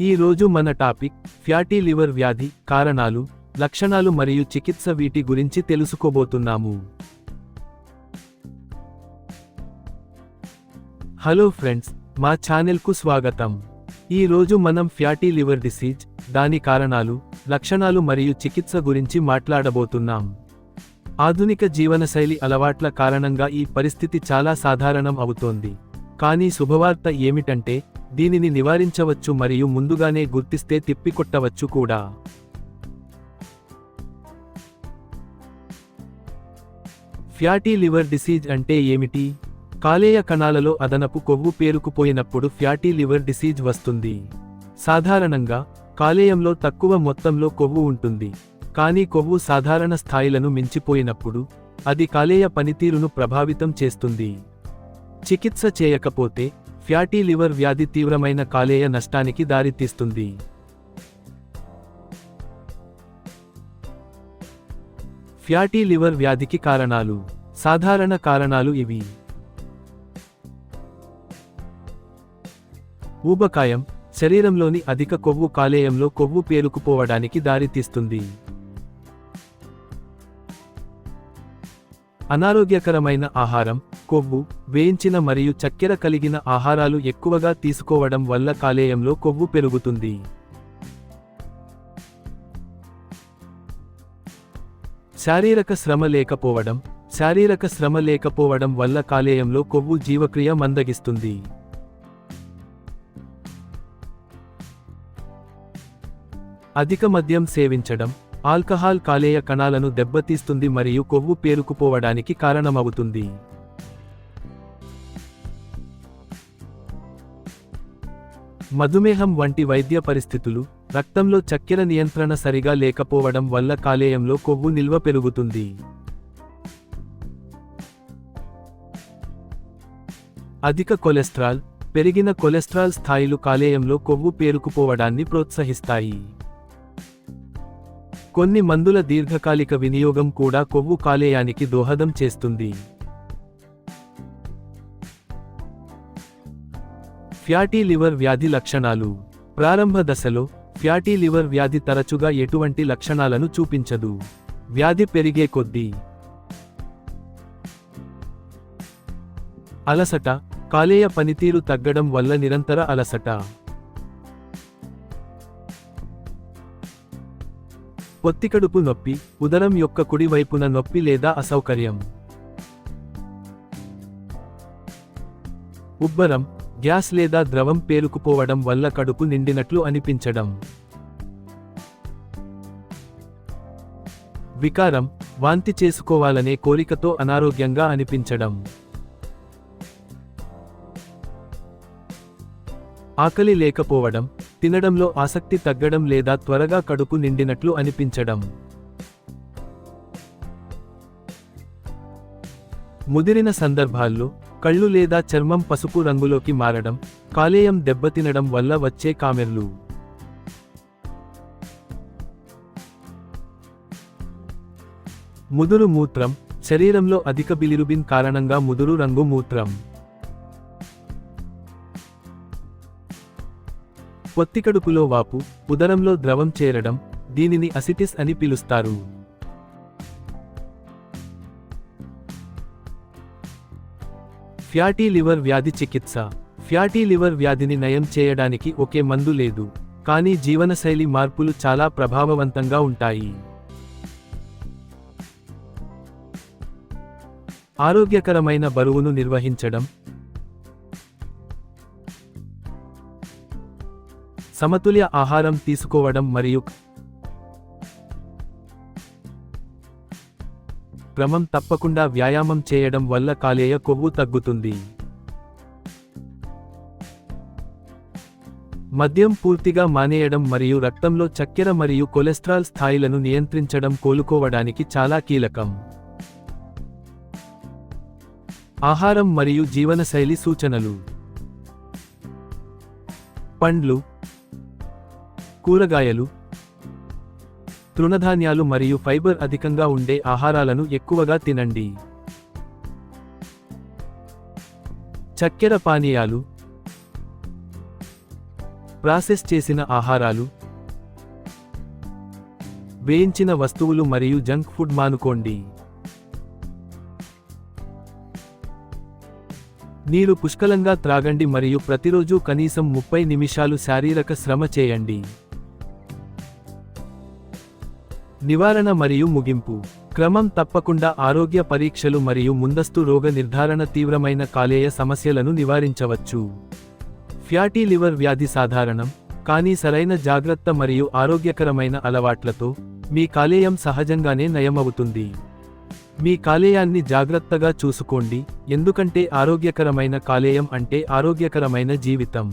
ఈ రోజు మన టాపిక్ ఫ్యాటీ లివర్ వ్యాధి కారణాలు లక్షణాలు మరియు చికిత్స వీటి గురించి తెలుసుకోబోతున్నాము. హలో ఫ్రెండ్స్ మా ఛానల్కు స్వాగతం. ఈ రోజు మనం ఫ్యాటీ లివర్ డిసీజ్ దాని కారణాలు లక్షణాలు మరియు చికిత్స గురించి మాట్లాడబోతున్నాం. ఆధునిక జీవనశైలి అలవాట్ల కారణంగా ఈ పరిస్థితి చాలా సాధారణం అవుతోంది. కానీ శుభవార్త ఏమిటంటే దీనిని నివారించవచ్చు మరియు ముందుగానే గుర్తిస్తే తిప్పికొట్టవచ్చు కూడా. ఫ్యాటీ లివర్ డిసీజ్ అంటే ఏమిటి? కాలేయ కణాలలో అదనపు కొవ్వు పేరుకుపోయినప్పుడు ఫ్యాటీ లివర్ డిసీజ్ వస్తుంది. సాధారణంగా కాలేయంలో తక్కువ మొత్తంలో కొవ్వు ఉంటుంది. కానీ కొవ్వు సాధారణ స్థాయిలను మించిపోయినప్పుడు అది కాలేయ పనితీరును ప్రభావితం చేస్తుంది. చికిత్స చేయకపోతే ఫ్యాటీ లివర్ వ్యాధి తీవ్రమైన కాలేయ నష్టానికి దారితీస్తుంది. ఫ్యాటీ లివర్ వ్యాధికి కారణాలు సాధారణ కారణాలు ఇవి. ఊబకాయం శరీరంలోని అధిక కొవ్వు కాలేయంలో కొవ్వు పేరుకుపోవడానికి దారితీస్తుంది. అనారోగ్యకరమైన ఆహారం కొవ్వు వేయించిన మరియు చక్కెర కలిగిన ఆహారాలు ఎక్కువగా తీసుకోవడం వల్ల కాలేయంలో కొవ్వు పెరుగుతుంది. శారీరక శ్రమ లేకపోవడం శారీరక శ్రమ లేకపోవడం వల్ల కాలేయంలో కొవ్వు జీవక్రియ మందగిస్తుంది. అధిక మద్యం సేవించడం ఆల్కహాల్ కాలేయ కణాలను దెబ్బతీస్తుంది మరియు కొవ్వు పేరుకుపోవడానికి కారణమవుతుంది. మధుమేహం వంటి వైద్య పరిస్థితులు రక్తంలో చక్కెర నియంత్రణ సరిగా లేకపోవడం వల్ల కాలేయంలో కొవ్వు నిల్వ పెరుగుతుంది. అధిక కొలెస్ట్రాల్ పెరిగిన కొలెస్ట్రాల్ స్థాయిలు కాలేయంలో కొవ్వు పేరుకుపోవడాన్ని ప్రోత్సహిస్తాయి. కొన్ని మందుల దీర్ఘకాలిక వినియోగం కూడా కొవ్వు కాలేయానికి దోహదం చేస్తుంది. ఫ్యాటీ లివర్ వ్యాధి లక్షణాలు. ప్రారంభ దశలో ఫ్యాటీ లివర్ వ్యాధి తరచుగా ఎటువంటి లక్షణాలను చూపించదు. వ్యాధి పెరిగే కొద్దీ. అలసట కాలేయ పనితీరు తగ్గడం వల్ల నిరంతర అలసట. పొత్తికడుపు నొప్పి ఉదరం యొక్క కుడి వైపున నొప్పి లేదా అసౌకర్యం. ఉబ్బరం గ్యాస్ లేదా ద్రవం పేరుకుపోవడం వల్ల కడుపు నిండినట్లు అనిపించడం. వికారం వాంతి చేసుకోవాలనే కోరికతో అనారోగ్యంగా అనిపించడం. ఆకలి లేకపోవడం తినడంలో ఆసక్తి తగ్గడం లేదా త్వరగా కడుపు నిండినట్లు అనిపించడం. ముదిరిన సందర్భాల్లో కళ్ళు లేదా చర్మం పసుపు రంగులోకి మారడం కాలేయం దెబ్బతినడం వల్ల వచ్చే కామెర్లు. ముదురు మూత్రం శరీరంలో అధిక బిలిరుబిన్ కారణంగా ముదురు రంగు మూత్రం. పొత్తికడుపులో వాపు ఉదరంలో ద్రవం చేరడం దీనిని అసిటిస్ అని పిలుస్తారు. ఫ్యాటీ లివర్ వ్యాధి చికిత్స. ఫ్యాటీ లివర్ వ్యాధిని నయం చేయడానికి ఒకే మందు లేదు. కానీ జీవనశైలి మార్పులు చాలా ప్రభావవంతంగా ఉంటాయి. ఆరోగ్యకరమైన బరువును నిర్వహించడం. సమతుల్య ఆహారం తీసుకోవడం మరియు క్రమం తప్పకుండా వ్యాయామం చేయడం వల్ల కాలేయ కొవ్వు తగ్గుతుంది. మద్యం పూర్తిగా మానేయడం మరియు రక్తంలో చక్కెర మరియు కొలెస్ట్రాల్ స్థాయిలను నియంత్రించడం కోలుకోవడానికి చాలా కీలకం. ఆహారం మరియు జీవనశైలి సూచనలు. పండ్లు కూరగాయలు తృణధాన్యాలు మరియు ఫైబర్ అధికంగా ఉండే ఆహారాలను ఎక్కువగా తినండి. చక్కెర పానీయాలు. ప్రాసెస్ చేసిన ఆహారాలు. వేయించిన వస్తువులు మరియు జంక్ ఫుడ్ మానుకోండి. నీరు పుష్కలంగా త్రాగండి మరియు ప్రతిరోజు కనీసం ముప్పై నిమిషాలు శారీరక శ్రమ చేయండి. నివారణ మరియు ముగింపు. క్రమం తప్పకుండా ఆరోగ్య పరీక్షలు మరియు ముందస్తు రోగ నిర్ధారణ తీవ్రమైన కాలేయ సమస్యలను నివారించవచ్చు. ఫ్యాటీ లివర్ వ్యాధి సాధారణం కానీ సరైన జాగ్రత్త మరియు ఆరోగ్యకరమైన అలవాట్లతో మీ కాలేయం సహజంగానే నయమవుతుంది. మీ కాలేయాన్ని జాగ్రత్తగా చూసుకోండి ఎందుకంటే ఆరోగ్యకరమైన కాలేయం అంటే ఆరోగ్యకరమైన జీవితం.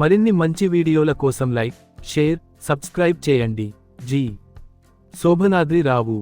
మరిన్ని మంచి వీడియోల కోసం లైక్ షేర్ సబ్స్క్రైబ్ చేయండి. జీ. శోభనాద్రి రావు.